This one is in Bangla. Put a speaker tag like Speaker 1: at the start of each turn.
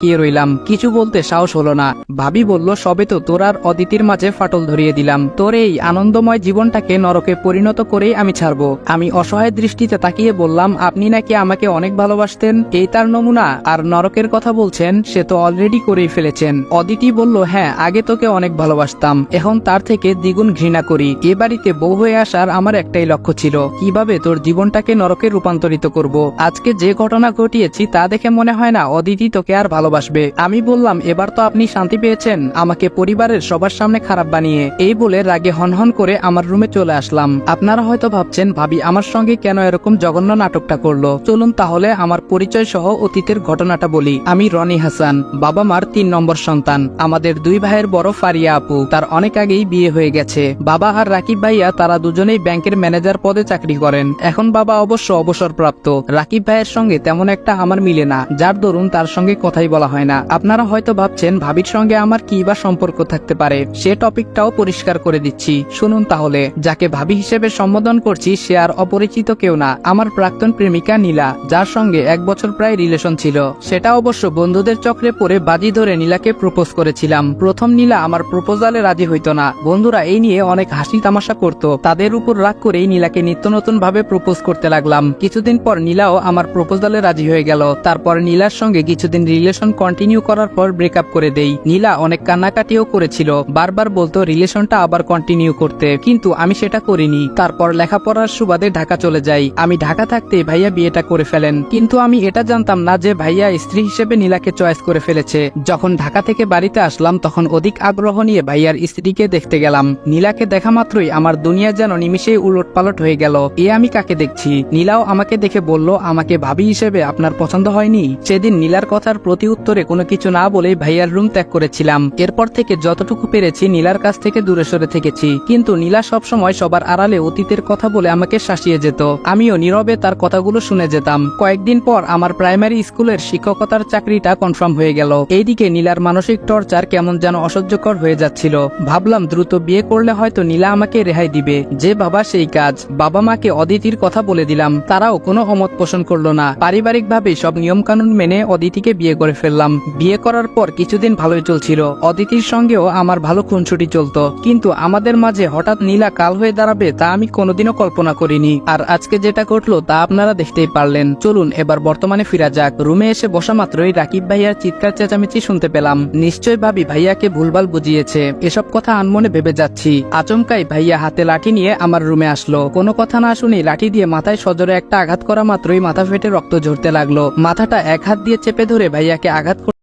Speaker 1: তাকিয়ে রইলাম। কিছু বলতে সাহস হলো না। ভাবি বলল, সবে তো তোর আর অদিতির মাঝে ফাটল ধরিয়ে দিলাম। তোর এই আনন্দময় জীবনটাকে নরকে পরিণত করেই আমি ছাড়বো। আমি অসহায় দৃষ্টিতে তাকিয়ে বললাম, আপনি নাকি আমাকে অনেক ভালোবাসতেন? এই তার নমুনা? আর নরকের কথা বলছেন, সে তো অলরেডি করেই ফেলেছেন। অদিতি বলল হ্যাঁ আগে তোকে অনেক ভালোবাসতাম। এখন তার থেকে দ্বিগুণ ঘৃণা করি। এ বাড়িতে বউ হয়ে আসার আমার একটাই লক্ষ্য ছিল। কীভাবে তোর জীবনটাকে নরকে রূপান্তরিত করব? আজকে যে ঘটনা ঘটিয়েছি, তা দেখে মনে হয় না অদিতি তোকে আর ভালোবাসবে। আমি বললাম, এবার তো আপনি শান্তি পেয়েছেন। আমাকে পরিবারের সবার সামনে খারাপ বানিয়ে এই বলে রাগে হনহন করে আমার রুমে চলে আসলাম। আপনারা হয়তো ভাবছেন, ভাবি, আমার সঙ্গে কেন এরকম জঘন্য নাটকটা করল? চলুন তাহলে আমার পরিচয় সহ অতীতের ঘটনাটা বলি। আমি রনি হাসান বাবা মার তিন নম্বর সন্তান। আমাদের দুই ভাইয়ের বড় ফারিয়া আপু, তার অনেক আগেই বিয়ে হয়ে গেছে। বাবা আর রাকিব ভাইয়া, তারা দুজনেই ব্যাংকের ম্যানেজার পদে চাকরি করেন। এখন বাবা অবশ্য অবসরপ্রাপ্ত। রাকিব ভাইয়ের সঙ্গে তেমন একটা আমার মিলে না। যার দরুন তার সঙ্গে কথাই বলা হয় না। আপনারা হয়তো ভাবছেন, ভাবির সঙ্গে আমার কি বা সম্পর্ক থাকতে পারে? সে টপিকটাও পরিষ্কার করে দিচ্ছি। শুনুন তাহলে, যাকে ভাবি হিসেবে সম্বোধন করছি, সে আর অপরিচিত কেউ না। আমার প্রাক্তন প্রেমিকা নীলা, যার সঙ্গে এক বছর প্রায় রিলেশন ছিল। সেটা অবশ্য বন্ধুদের চক্রে পড়ে বাজি ধরে নীলাকে প্রপোজ করেছিলাম। প্রথম নীলা আমার প্রপোজালে রাজি হইতো না। বন্ধুরা এই নিয়ে অনেক হাসি তামাশা করত। তাদের উপর রাগ করেই নীলাকে নিত্য নতুন ভাবে প্রপোজ করতে লাগলাম। কিছুদিন পর নীলাও আমার প্রপোজালে রাজি হয়ে গেল। তারপর নীলার সঙ্গে কিছুদিন রিলেশন কন্টিনিউ করার পর ব্রেকআপ করে দেই। নীলা অনেক কান্নাকাটিও করেছিল। বারবার বলতো রিলেশনটা আবার কন্টিনিউ করতে। কিন্তু আমি সেটা করিনি। তারপর লেখাপড়ার সুবাদে ঢাকা চলে যাই। আমি ঢাকা থাকতে ভাইয়া বিয়েটা করে ফেলেন। কিন্তু আমি এটা জানতাম না যে ভাইয়া স্ত্রী হিসেবে নীলাকে চয়েস করে ফেলেছে। যখন ঢাকা থেকে বাড়িতে আসলাম, তখন অধিক আগ্রহ নিয়ে ভাইয়ার স্ত্রীকে দেখতে গেলাম। নীলাকে দেখা মাত্রই আমার দুনিয়া যেন নিমিশেই উলট পালট হয়ে গেল। এ আমি কাকে দেখছি? নীলাও আমাকে দেখে বলল, আমাকে ভাবি হিসেবে আপনার পছন্দ হয়নি? সেদিন নীলার কথার প্রতি উত্তরে কোনো কিছু না বলেই ভাইয়ার রুম ত্যাগ করেছিলাম। এরপর থেকে যতটুকু পেরেছি নীলার কাছ থেকে দূরে সরে থেকেছি। কিন্তু নীলা সবসময় সবার আড়ালে অতীতের কথা বলে আমাকে শাসিয়ে যেত। আমিও নীরবে তার কথাগুলো শুনে যেতাম। কয়েকদিন পর আমার প্রাইমারি স্কুলের শিক্ষকতার চাকরিটা কনফার্ম হয়ে গেল। এইদিকে নীলার মানসিক টর্চার কেমন যেন অসহ্যকর হয়ে যাচ্ছিল। ভাবলাম দ্রুত বিয়ে করলে হয়তো নীলা আমাকে রেহাই দিবে। যে বাবা সেই কাজ। বাবা মাকে অদিতির কথা বলে দিলাম। তারাও কোনো অমত পোষণ করল না। পারিবারিক ভাবে সব নিয়ম কানুন মেনে অদিতিকে বিয়ে করে ফেললাম। বিয়ে করার পর কিছুদিন ভালোই চলছিল। অদিতির সঙ্গেও আমার ভালো খুনছুটি চলতো। কিন্তু আমাদের মাঝে হঠাৎ নীলা কাল হয়ে দাঁড়াবে তা আমি কোনোদিনও কল্পনা করিনি। আর আজকে যেটা ঘটলো তা আপনারা দেখতেই পারলেন। চলুন এবার বর্তমানে ফিরা যাক। রুমে এসে বসা মাত্রই রাকিব ভাইয়ার চিৎকার চেঁচামেচি শুনতে পেলাম। নিশ্চয় ভাবি ভাইয়াকে ভুলভাল বুঝিয়েছে। এসব কথা আনমনে ভেবে যাচ্ছি। আচমকাই ভাইয়া হাতে লাঠি নিয়ে আমার রুমে আসলো। কোনো কথা না শুনে লাঠি দিয়ে মাথায় সজোরে একটা আঘাত করা মাত্রই মাথা ফেটে রক্ত ঝরতে লাগল। মাথাটা এক হাত দিয়ে চেপে ধরে ভাইয়াকে আঘাত